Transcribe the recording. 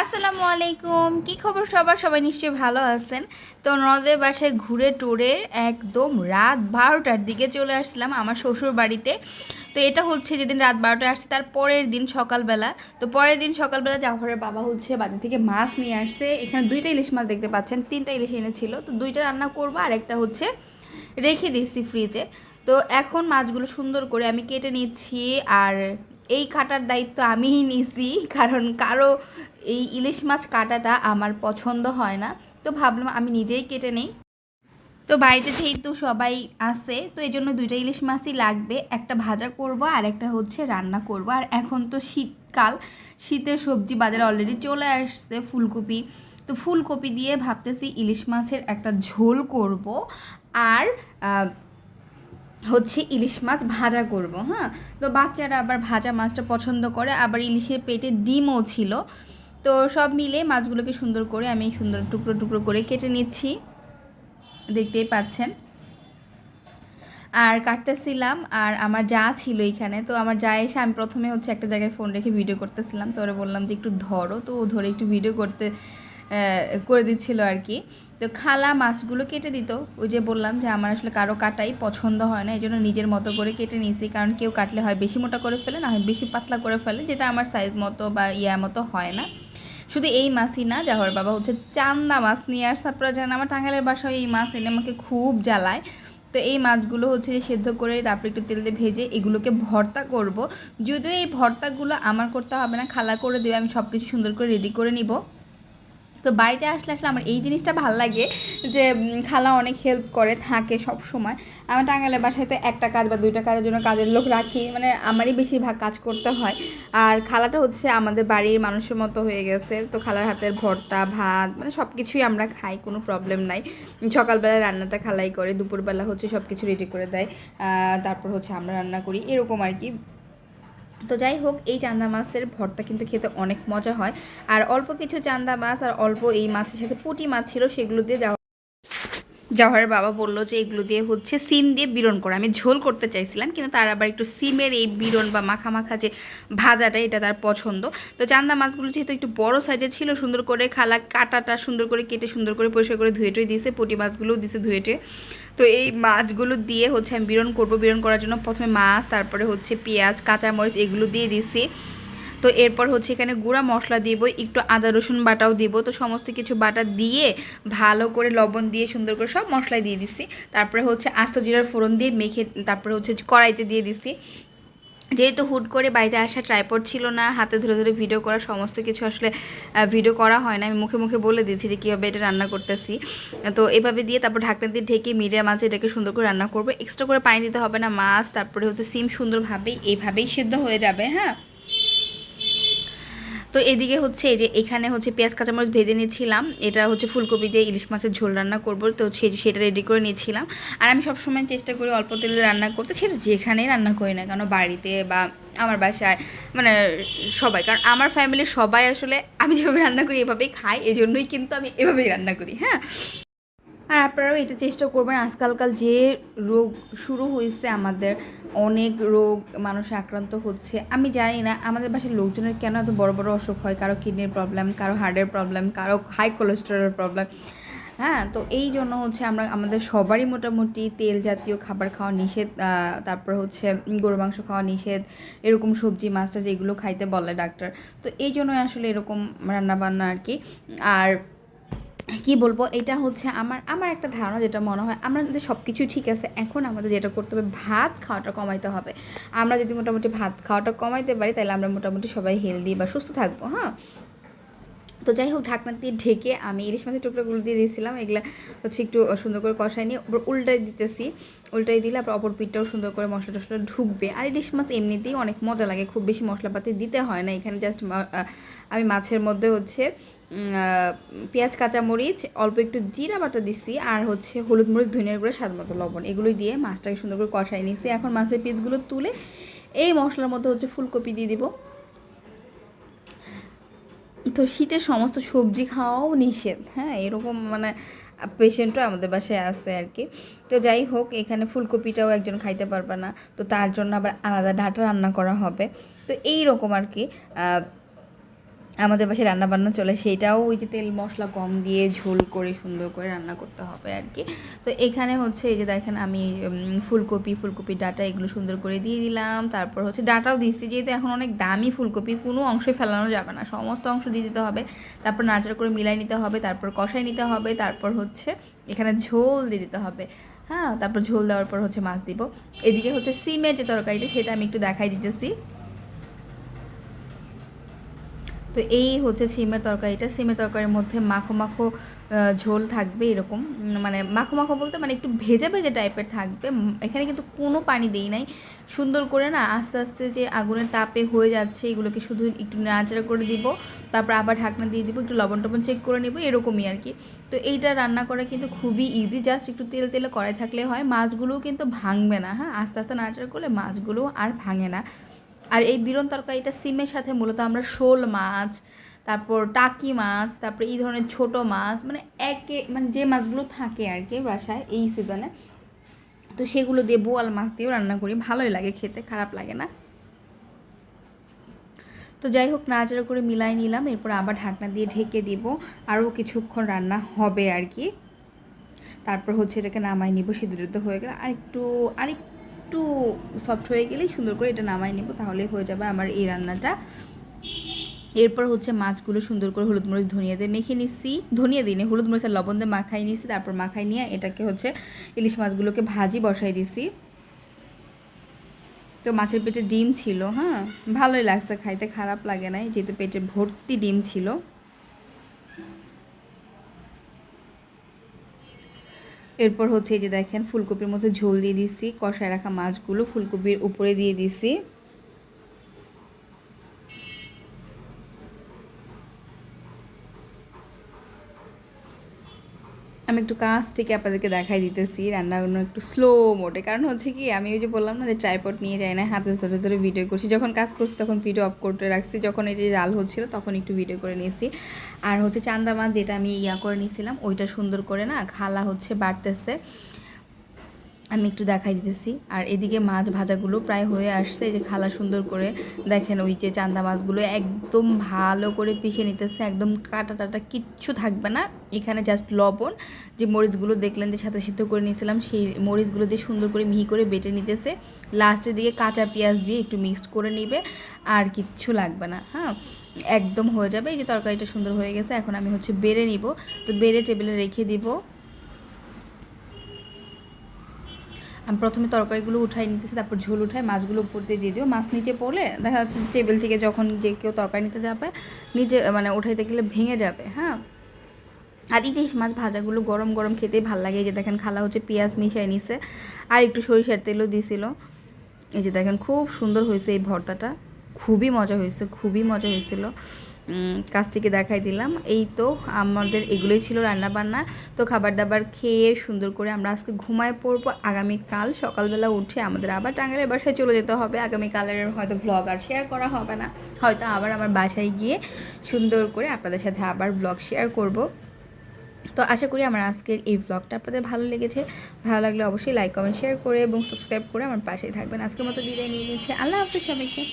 আসসালামু আলাইকুম। কি খবর সবার? সবাই নিশ্চয়ই ভালো আছেন। তো নদের বাসায় ঘুরে টুরে একদম রাত বারোটার দিকে চলে আসলাম আমার শ্বশুর বাড়িতে তো এটা হচ্ছে যেদিন রাত বারোটায় আসছে, তার পরের দিন সকালবেলা। তো পরের দিন সকালবেলা জাফরের বাবা হচ্ছে বাজার থেকে মাছ নিয়ে আসছে। এখানে দুইটা ইলিশ মাছ দেখতে পাচ্ছেন, তিনটা ইলিশ এনেছিল। তো দুইটা রান্না করব, আর একটা হচ্ছে রেখে দিয়েছি ফ্রিজে তো এখন মাছগুলো সুন্দর করে আমি কেটে নিচ্ছি, আর এই কাটার দায়িত্ব আমিই নিছি, কারণ কারও এই ইলিশ মাছ কাটাটা আমার পছন্দ হয় না। তো ভাবলাম আমি নিজেই কেটে নেই। তো বাড়িতে যেহেতু সবাই আছে, তো এই জন্য দুইটা ইলিশ মাছই লাগবে। একটা ভাজা করব আর একটা হচ্ছে রান্না করব। আর এখন তো শীতকাল, শীতের সবজি বাজারে অলরেডি চলে আসছে ফুলকপি। তো ফুলকপি দিয়ে ভাবতেছি ইলিশ মাছের একটা ঝোল করব আর হচ্ছে ইলিশ মাছ ভাজা করব হ্যাঁ? তো বাচ্চারা আবার ভাজা মাছটা পছন্দ করে। আবার ইলিশের পেটে ডিমও ছিল। তো সব মিলে মাছগুলোকে সুন্দর করে আমি সুন্দর টুকরো টুকরো করে কেটে নিচ্ছি। দেখতেই পাচ্ছেন। আর কাটতেছিলাম, আর আমার যা ছিল এখানে, তো আমার যা এসে আমি প্রথমে হচ্ছে একটা জায়গায় ফোন রেখে ভিডিও করতেছিলাম, তো ওরা বললাম যে একটু ধরো, তো ও ধরে একটু ভিডিও করতে করে দিচ্ছিল আর কি। তো খালা মাছগুলো কেটে দিত। ওই যে বললাম যে আমার আসলে কারও কাটাই পছন্দ হয় না, এই জন্য নিজের মতো করে কেটে নিয়েছি, কারণ কেউ কাটলে হয় বেশি মোটা করে ফেলে, না হয় বেশি পাতলা করে ফেলে, যেটা আমার সাইজ মতো বা ইয়া মতো হয় না। শুধু এই মাছই না, জাহর বাবা হচ্ছে চান্দা মাছ নিয়ে আর আপনারা জানেন আমার টাঙ্গালের বাসায় এই মাছ এনে আমাকে খুব জ্বালায়। তো এই মাছগুলো হচ্ছে যে সেদ্ধ করে তারপরে একটু তেল দিয়ে ভেজে এগুলোকে ভর্তা করব। যদিও এই ভর্তাগুলো আমার করতে হবে না, খালা করে দেবে, আমি সব কিছু সুন্দর করে রেডি করে নিব। তো বাড়িতে আসলে আসলে আমার এই জিনিসটা ভালো লাগে যে খালা অনেক হেল্প করে, থাকে সব সময়। আমার টাঙ্গালের বাসায় তো একটা কাজ বা দুইটা কাজের জন্য কাজের লোক রাখি মানে আমারই বেশিরভাগ কাজ করতে হয়। আর খালাটা হচ্ছে আমাদের বাড়ির মানুষের মতো হয়ে গেছে, তো খালার হাতের ভর্তা, ভাত মানে সব কিছুই আমরা খাই, কোনো প্রবলেম নাই। সকালবেলা রান্নাটা খালাই করে, দুপুরবেলা হচ্ছে সব কিছু রেডি করে দেয়। তারপর হচ্ছে আমরা রান্না করি, এরকম আর কি। তো যাই হোক, এই চান্দা মাছের ভর্তা কিন্তু খেতে অনেক মজা হয়। আর অল্প কিছু চান্দা মাছ আর অল্প এই মাছের সাথে পুটি মাছ ছিল, সেগুলো দিয়ে যাওয়া জওহরের বাবা বলল যে এগুলো দিয়ে হচ্ছে সিম দিয়ে বিরন করা। আমি ঝোল করতে চাইছিলাম, কিন্তু তার আবার একটু সিমের এই বিরন বা মাখা মাখা যে ভাজাটা, এটা তার পছন্দ। তো চান্দা মাছগুলো যেহেতু একটু বড় সাইজের ছিল, সুন্দর করে খালা কাটাটা সুন্দর করে কেটে, সুন্দর করে পরিষ্কার করে ধুয়ে টুয়ে দিয়েছে, পুঁটি মাছগুলোও দিয়েছে ধুয়ে টুয়ে। তো এই মাছগুলো দিয়ে হচ্ছে আমি বিরন করব। বিরন করার জন্য প্রথমে মাছ, তারপরে হচ্ছে পেঁয়াজ, কাঁচামরিচ, এগুলো দিয়ে দিছি তো এরপর হচ্ছে এখানে গুঁড়া মশলা দিব, একটু আদা, রসুন বাটাও দিব। তো সমস্ত কিছু বাটা দিয়ে ভালো করে লবণ দিয়ে সুন্দর করে সব মশলাই দিয়ে দিছি। তারপরে হচ্ছে আস্ত জিরার ফোড়ন দিয়ে মেখে, তারপরে হচ্ছে কড়াইতে দিয়ে দিছি। যেহেতু হুট করে বাড়িতে আসা ট্রাইপড ছিল না, হাতে ধরে ধরে ভিডিও করা, সমস্ত কিছু আসলে ভিডিও করা হয় না। আমি মুখে মুখে বলে দিচ্ছি যে কীভাবে এটা রান্না করতেছি। তো এভাবে দিয়ে তারপর ঢাকনা দিয়ে ঢেকে মিডিয়াম আছে এটাকে সুন্দর করে রান্না করব। এক্সট্রা করে পানি দিতে হবে না, মাছ, তারপরে হচ্ছে সিম সুন্দরভাবেই এইভাবেই সিদ্ধ হয়ে যাবে হ্যাঁ? তো এদিকে হচ্ছে এই যে এখানে হচ্ছে পেঁয়াজ, কাঁচামরিচ ভেজে নিয়েছিলাম। এটা হচ্ছে ফুলকপি দিয়ে ইলিশ মাছের ঝোল রান্না করব। তো সেটা রেডি করে নিয়েছিলাম। আর আমি সবসময় চেষ্টা করি অল্প তেলে রান্না করতে। সেটা যেখানেই রান্না করি না কেন, বাড়িতে বা আমার বাসায় মানে সবাই। কারণ আমার ফ্যামিলির সবাই আসলে আমি যেভাবে রান্না করি এভাবেই খাই এই জন্যই কিন্তু আমি এভাবেই রান্না করি হ্যাঁ? আর আপনারাও এটা চেষ্টা করবেন। আজকালকাল যে রোগ শুরু হয়েছে আমাদের, অনেক রোগ মানুষ আক্রান্ত হচ্ছে। আমি জানি না আমাদের বাসার লোকজনের কেন এত বড় বড় অসুখ হয়, কারও কিডনির প্রবলেম কারও হার্টের প্রবলেম কারও হাই কোলেস্টেরলের প্রবলেম হ্যাঁ তো এই জন্য হচ্ছে আমরা, আমাদের সবারই মোটামুটি তেল জাতীয় খাবার খাওয়া নিষেধ তারপর হচ্ছে গরু মাংস খাওয়া নিষেধ, এরকম সবজি, মাছ, টাছ এগুলো খাইতে বলে ডাক্তার। তো এই জন্যই আসলে এরকম রান্নাবান্না আর কি। আর কি বলব? এটা হচ্ছে আমার আমার একটা ধারণা যেটা মনে হয় আমাদের সব কিছুই ঠিক আছে, এখন আমাদের যেটা করতে হবে, ভাত খাওয়াটা কমাইতে হবে। আমরা যদি মোটামুটি ভাত খাওয়াটা কমাইতে পারি তাহলে আমরা মোটামুটি সবাই হেলদি বা সুস্থ থাকব হ্যাঁ? তো যাই হোক, ঢাকনা দিয়ে ঢেকে আমি ইলিশ মাছের টুকরোগুলো দিয়ে দিয়েছিলাম, এগুলো হচ্ছে একটু সুন্দর করে কষাই নিয়ে উল্টাই দিতেছি। উল্টাই দিলে আবার অপর পিঠটাও সুন্দর করে মশলা টশলা ঢুকবে। আর ইলিশ মাছ এমনিতেই অনেক মজা লাগে, খুব বেশি মশলাপাতি দিতে হয় না, এখানে জাস্ট আমি মাছের মধ্যে হচ্ছে পেঁয়াজ, কাঁচামরিচ, অল্প একটু জিরা বাটা দিছি, আর হচ্ছে হলুদ মরিচ, ধনিয়ার গুঁড়ো, স্বাদ মতো লবণ। এগুলোই দিয়ে মাছটাকে সুন্দর করে কষাই নিছি। এখন মাছের পিসগুলো তুলে এই মশলার মধ্যে হচ্ছে ফুলকপি দিয়ে দিব। তো শীতের সমস্ত সবজি খাওয়াও নিষেধ হ্যাঁ? এরকম মানে পেশেন্টও আমাদের বাসায় আছে আর কি। তো যাই হোক, এখানে ফুলকপিটাও একজন খাইতে পারবে না। তো তার জন্য আবার আলাদা ডাটা রান্না করা হবে। তো এই রকম আর কি আমাদের পাশে রান্না বান্না চলে, সেটাও ওই যে তেল মশলা কম দিয়ে ঝোল করে সুন্দর করে রান্না করতে হবে আর কি। তো এখানে হচ্ছে এই যে দেখেন আমি ফুলকপি ফুলকপি ডাটা এগুলো সুন্দর করে দিয়ে দিলাম, তারপর হচ্ছে ডাটাও দিচ্ছি যেহেতু এখন অনেক দামি ফুলকপি, কোনো অংশই ফেলানো যাবে না, সমস্ত অংশ দিয়ে দিতে হবে, তারপর নাড়াচাড়া করে মিলাই নিতে হবে, তারপর কষাই নিতে হবে, তারপর হচ্ছে এখানে ঝোল দিয়ে দিতে হবে। হ্যাঁ তারপর ঝোল দেওয়ার পর হচ্ছে মাছ দিব। এদিকে হচ্ছে সিমের যে তরকারিটা, সেটা আমি একটু দেখাই দিতেছি। তো এই হচ্ছে সিমের তরকারিটা। সিমের তরকারির মধ্যে মাখো মাখো ঝোল থাকবে এরকম। মানে মাখো মাখো বলতে মানে একটু ভেজে ভেজে টাইপের থাকবে। এখানে কিন্তু কোনো পানি দেই নাই। সুন্দর করে না আস্তে আস্তে যে আগুনের তাপে হয়ে যাচ্ছে, এগুলোকে শুধু একটু নাড়াচাড়া করে দিব। তারপর আবার ঢাকনা দিয়ে দিব, একটু লবণ টবণ চেক করে নেব, এরকমই আর কি তো এইটা রান্না করা কিন্তু খুবই ইজি জাস্ট একটু তেল তেলে কড়াই থাকলে হয়। মাছগুলোও কিন্তু ভাঙবে না হ্যাঁ? আস্তে আস্তে নাড়াচাড়া করলে মাছগুলো আর ভাঙে না। আর এই বিরন তরকারিটা সিমের সাথে মূলত আমরা শোল মাছ, তারপর টাকি মাছ, তারপর এই ধরনের ছোট মাছ মানে একে মানে যে মাছগুলো থাকে আর কি বাসায় এই সিজনে তো সেগুলো দিয়ে বোয়াল মাছ দিয়েও রান্না করি। ভালোই লাগে খেতে, খারাপ লাগে না। তো যাই হোক, নাড়াচাড়া করে মিলাই নিলাম, এরপর আবার ঢাকনা দিয়ে ঢেকে দিব। আরও কিছুক্ষণ রান্না হবে আর কি। তারপর হচ্ছে এটাকে নামাই নিব সিদ্ধ হয়ে গেলে। আর একটু আর একটু সফট হয়ে গেলেই সুন্দর করে এটা নামাই নিব, তাহলেই হয়ে যাবে আমার এই রান্নাটা। এরপর হচ্ছে মাছগুলো সুন্দর করে হলুদ মরিচ, ধনিয়া দিয়ে মেখে নিচ্ছি। ধনিয়া দিনে হলুদ মরিচ আর লবণ দিয়ে মাখাই নিয়েছি তারপর মাখাই নিয়ে এটাকে হচ্ছে ইলিশ মাছগুলোকে ভাজি বসাই দিছি। তো মাছের পেটে ডিম ছিল হ্যাঁ? ভালোই লাগছে, খাইতে খারাপ লাগে নাই, যেহেতু পেটে ভর্তি ডিম ছিল। এরপর হচ্ছে এই যে দেখেন, ফুলকপির মধ্যে ঝোল দিয়ে দিছি, কষায় রাখা মাছগুলো ফুলকপির উপরে দিয়ে দিছি। আমি একটু কাছ থেকে আপনাদেরকে দেখাই দিতেছি রান্নাগুলো একটু স্লো মোটে কারণ হচ্ছে কি, আমি ওই যে বললাম না যে ট্রাইপড নিয়ে যাই না, হাতে ধরে ধরে ভিডিও করছি। যখন কাজ করছি তখন ভিডিও অফ করতে রাখছি। যখন এই যে জাল হচ্ছিল তখন একটু ভিডিও করে নিয়েছি। আর হচ্ছে চান্দা মাছ যেটা আমি ইয়া করে নিয়েছিলাম, ওইটা সুন্দর করে না খালা হচ্ছে, বাড়তেছে। আমি একটু দেখাই দিতেছি। আর এদিকে মাছ ভাজাগুলো প্রায় হয়ে আসছে। যে খালা সুন্দর করে দেখেন ওই যে চান্দা মাছগুলো একদম ভালো করে পিষে নিতেছে। একদম কাটা টাটা কিচ্ছু থাকবে না। এখানে জাস্ট লবণ, যে মরিচগুলো দেখলেন যে সাথে সিদ্ধ করে নিয়েছিলাম, সেই মরিচগুলো দিয়ে সুন্দর করে মিহি করে বেটে নিতেছে। লাস্টের দিকে কাঁচা পেঁয়াজ দিয়ে একটু মিক্সড করে নিবে। আর কিচ্ছু লাগবে না হ্যাঁ? একদম হয়ে যাবে। এই যে তরকারিটা সুন্দর হয়ে গেছে। এখন আমি হচ্ছে বেড়ে নিব। তো বেড়ে টেবিলে রেখে দিব। আমি প্রথমে তরকারিগুলো উঠাই নিতেছি, তারপর ঝোল উঠাই, মাছগুলো উপর দিয়ে দিয়ে দিও। মাছ নিচে পড়লে দেখা যাচ্ছে টেবিল থেকে যখন যে কেউ তরকারি নিতে যাবে, নিজে মানে উঠাইতে গেলে ভেঙে যাবে হ্যাঁ? আর ইলিশ মাছ ভাজাগুলো গরম গরম খেতেই ভালো লাগে, এই যে দেখেন খালা হচ্ছে পেঁয়াজ মিশাই নিছে, আর একটু সরিষার তেলও দিছিল। এই যে দেখেন খুব সুন্দর হয়েছে এই ভর্তাটা। খুবই মজা হয়েছে, খুবই মজা হয়েছিল। কাছ থেকে দেখাই দিলাম। এই তো আমাদের এগুলোই ছিল রান্না বান্না তো খাবার দাবার খেয়ে সুন্দর করে আমরা আজকে ঘুমায় পড়ব। আগামীকাল সকালবেলা উঠে আমাদের আবার টাঙ্গাইলের বাসায় চলে যেতে হবে। আগামীকালের হয়তো ভ্লগ আর শেয়ার করা হবে না। হয়তো আবার আমার বাসায় গিয়ে সুন্দর করে আপনাদের সাথে আবার ব্লগ শেয়ার করব। তো আশা করি আমার আজকের এই ব্লগটা আপনাদের ভালো লেগেছে। ভালো লাগলে অবশ্যই লাইক কমেন্ট শেয়ার করে এবং সাবস্ক্রাইব করে আমার পাশেই থাকবেন। আজকের মতো বিদায় নিয়ে নিচ্ছে। আল্লাহ হাফিজ সবাইকে।